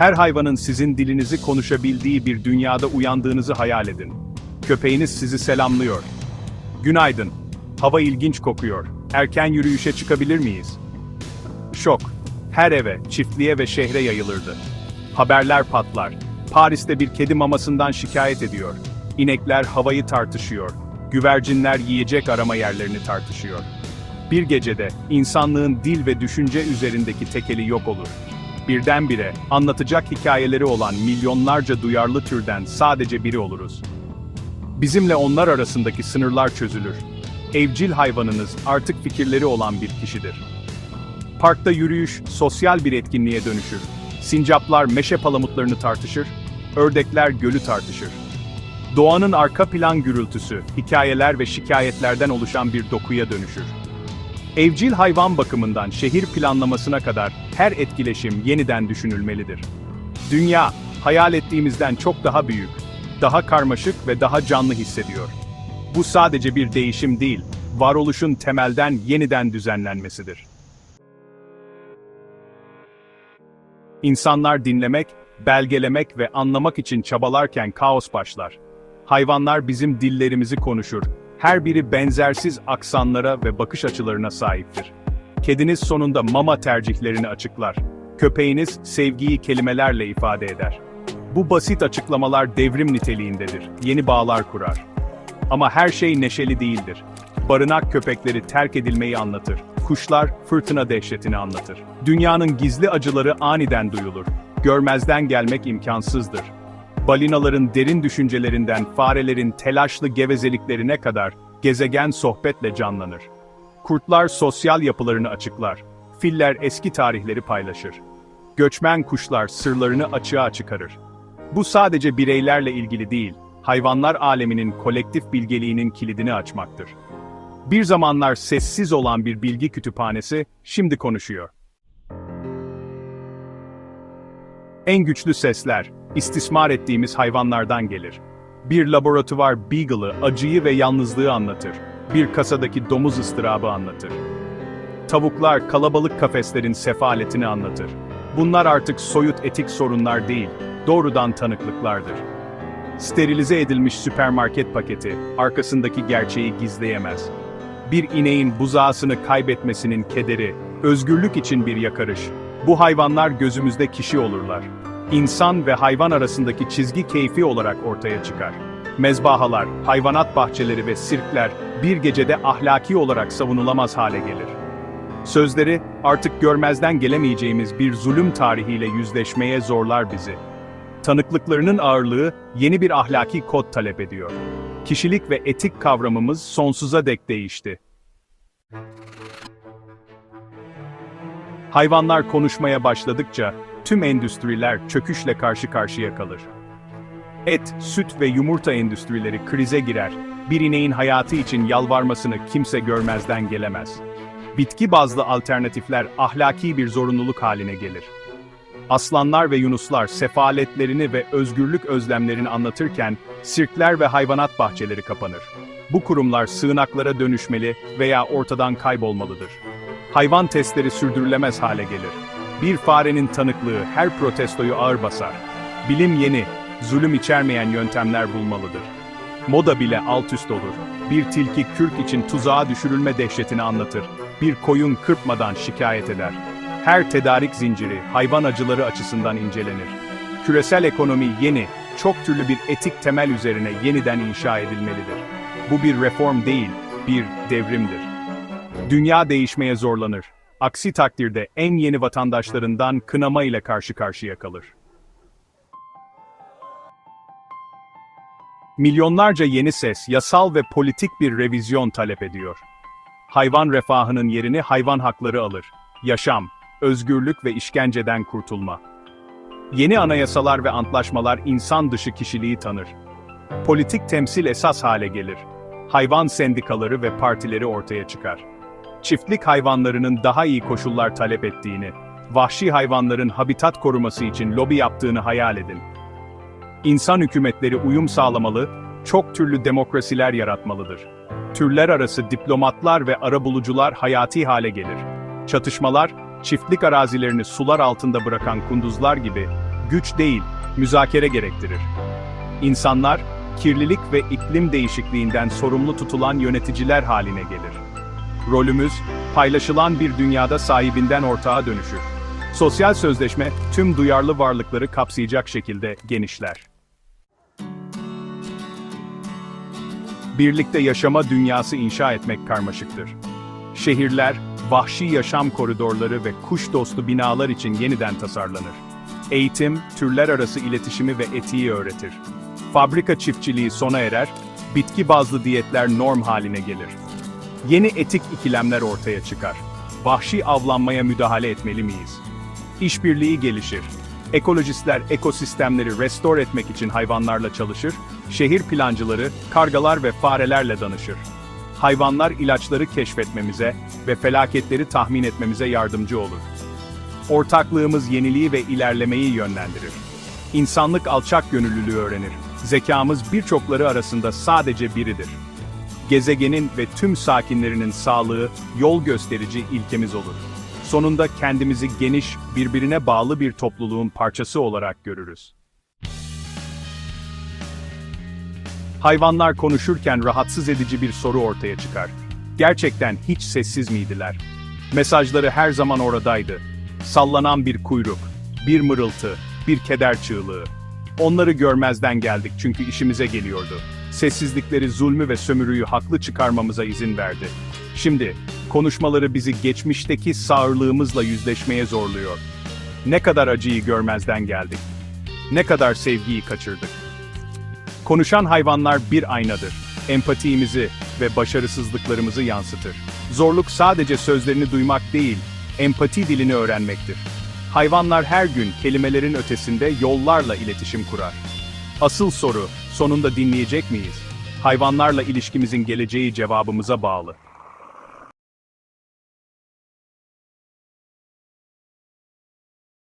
Her hayvanın sizin dilinizi konuşabildiği bir dünyada uyandığınızı hayal edin. Köpeğiniz sizi selamlıyor. Günaydın. Hava ilginç kokuyor. Erken yürüyüşe çıkabilir miyiz? Şok. Her eve, çiftliğe ve şehre yayılırdı. Haberler patlar. Paris'te bir kedi mamasından şikayet ediyor. İnekler havayı tartışıyor. Güvercinler yiyecek arama yerlerini tartışıyor. Bir gecede insanlığın dil ve düşünce üzerindeki tekeli yok olur. Birdenbire anlatacak hikayeleri olan milyonlarca duyarlı türden sadece biri oluruz. Bizimle onlar arasındaki sınırlar çözülür. Evcil hayvanınız artık fikirleri olan bir kişidir. Parkta yürüyüş sosyal bir etkinliğe dönüşür. Sincaplar meşe palamutlarını tartışır, ördekler gölü tartışır. Doğanın arka plan gürültüsü, hikayeler ve şikayetlerden oluşan bir dokuya dönüşür. Evcil hayvan bakımından şehir planlamasına kadar her etkileşim yeniden düşünülmelidir. Dünya, hayal ettiğimizden çok daha büyük, daha karmaşık ve daha canlı hissediyor. Bu sadece bir değişim değil, varoluşun temelden yeniden düzenlenmesidir. İnsanlar dinlemek, belgelemek ve anlamak için çabalarken kaos başlar. Hayvanlar bizim dillerimizi konuşur. Her biri benzersiz aksanlara ve bakış açılarına sahiptir. Kediniz sonunda mama tercihlerini açıklar. Köpeğiniz sevgiyi kelimelerle ifade eder. Bu basit açıklamalar devrim niteliğindedir. Yeni bağlar kurar. Ama her şey neşeli değildir. Barınak köpekleri terk edilmeyi anlatır. Kuşlar fırtına dehşetini anlatır. Dünyanın gizli acıları aniden duyulur. Görmezden gelmek imkansızdır. Balinaların derin düşüncelerinden farelerin telaşlı gevezeliklerine kadar gezegen sohbetle canlanır. Kurtlar sosyal yapılarını açıklar. Filler eski tarihleri paylaşır. Göçmen kuşlar sırlarını açığa çıkarır. Bu sadece bireylerle ilgili değil, hayvanlar aleminin kolektif bilgeliğinin kilidini açmaktır. Bir zamanlar sessiz olan bir bilgi kütüphanesi şimdi konuşuyor. En güçlü sesler, istismar ettiğimiz hayvanlardan gelir. Bir laboratuvar Beagle'ı acıyı ve yalnızlığı anlatır. Bir kasadaki domuz ıstırabı anlatır. Tavuklar kalabalık kafeslerin sefaletini anlatır. Bunlar artık soyut etik sorunlar değil, doğrudan tanıklıklardır. Sterilize edilmiş süpermarket paketi, arkasındaki gerçeği gizleyemez. Bir ineğin buzağısını kaybetmesinin kederi, özgürlük için bir yakarış. Bu hayvanlar gözümüzde kişi olurlar. İnsan ve hayvan arasındaki çizgi keyfi olarak ortaya çıkar. Mezbahalar, hayvanat bahçeleri ve sirkler bir gecede ahlaki olarak savunulamaz hale gelir. Sözleri artık görmezden gelemeyeceğimiz bir zulüm tarihiyle yüzleşmeye zorlar bizi. Tanıklıklarının ağırlığı yeni bir ahlaki kod talep ediyor. Kişilik ve etik kavramımız sonsuza dek değişti. Hayvanlar konuşmaya başladıkça tüm endüstriler çöküşle karşı karşıya kalır. Et, süt ve yumurta endüstrileri krize girer. Bir ineğin hayatı için yalvarmasını kimse görmezden gelemez. Bitki bazlı alternatifler ahlaki bir zorunluluk haline gelir. Aslanlar ve yunuslar sefaletlerini ve özgürlük özlemlerini anlatırken, sirkler ve hayvanat bahçeleri kapanır. Bu kurumlar sığınaklara dönüşmeli veya ortadan kaybolmalıdır. Hayvan testleri sürdürülemez hale gelir. Bir farenin tanıklığı her protestoyu ağır basar. Bilim yeni, zulüm içermeyen yöntemler bulmalıdır. Moda bile alt üst olur. Bir tilki kürk için tuzağa düşürülme dehşetini anlatır. Bir koyun kırpmadan şikayet eder. Her tedarik zinciri hayvan acıları açısından incelenir. Küresel ekonomi yeni, çok türlü bir etik temel üzerine yeniden inşa edilmelidir. Bu bir reform değil, bir devrimdir. Dünya değişmeye zorlanır. Aksi takdirde en yeni vatandaşlarından kınama ile karşı karşıya kalır. Milyonlarca yeni ses, yasal ve politik bir revizyon talep ediyor. Hayvan refahının yerini hayvan hakları alır. Yaşam, özgürlük ve işkenceden kurtulma. Yeni anayasalar ve antlaşmalar insan dışı kişiliği tanır. Politik temsil esas hale gelir. Hayvan sendikaları ve partileri ortaya çıkar. Çiftlik hayvanlarının daha iyi koşullar talep ettiğini, vahşi hayvanların habitat koruması için lobi yaptığını hayal edin. İnsan hükümetleri uyum sağlamalı, çok türlü demokrasiler yaratmalıdır. Türler arası diplomatlar ve arabulucular hayati hale gelir. Çatışmalar, çiftlik arazilerini sular altında bırakan kunduzlar gibi güç değil, müzakere gerektirir. İnsanlar, kirlilik ve iklim değişikliğinden sorumlu tutulan yöneticiler haline gelir. Rolümüz, paylaşılan bir dünyada sahibinden ortağa dönüşür. Sosyal sözleşme, tüm duyarlı varlıkları kapsayacak şekilde genişler. Birlikte yaşama dünyası inşa etmek karmaşıktır. Şehirler, vahşi yaşam koridorları ve kuş dostu binalar için yeniden tasarlanır. Eğitim, türler arası iletişimi ve etiği öğretir. Fabrika çiftçiliği sona erer, bitki bazlı diyetler norm haline gelir. Yeni etik ikilemler ortaya çıkar. Vahşi avlanmaya müdahale etmeli miyiz? İşbirliği gelişir. Ekolojistler ekosistemleri restore etmek için hayvanlarla çalışır, şehir plancıları kargalar ve farelerle danışır. Hayvanlar ilaçları keşfetmemize ve felaketleri tahmin etmemize yardımcı olur. Ortaklığımız yeniliği ve ilerlemeyi yönlendirir. İnsanlık alçak gönüllülüğü öğrenir. Zekamız birçokları arasında sadece biridir. Gezegenin ve tüm sakinlerinin sağlığı yol gösterici ilkemiz olur. Sonunda kendimizi geniş, birbirine bağlı bir topluluğun parçası olarak görürüz. Hayvanlar konuşurken rahatsız edici bir soru ortaya çıkar. Gerçekten hiç sessiz miydiler? Mesajları her zaman oradaydı. Sallanan bir kuyruk, bir mırıltı, bir keder çığlığı. Onları görmezden geldik çünkü işimize geliyordu. Sessizlikleri zulmü ve sömürüyü haklı çıkarmamıza izin verdi. Şimdi, konuşmaları bizi geçmişteki sağırlığımızla yüzleşmeye zorluyor. Ne kadar acıyı görmezden geldik. Ne kadar sevgiyi kaçırdık. Konuşan hayvanlar bir aynadır. Empatimizi ve başarısızlıklarımızı yansıtır. Zorluk sadece sözlerini duymak değil, empati dilini öğrenmektir. Hayvanlar her gün kelimelerin ötesinde yollarla iletişim kurar. Asıl soru, sonunda dinleyecek miyiz? Hayvanlarla ilişkimizin geleceği cevabımıza bağlı.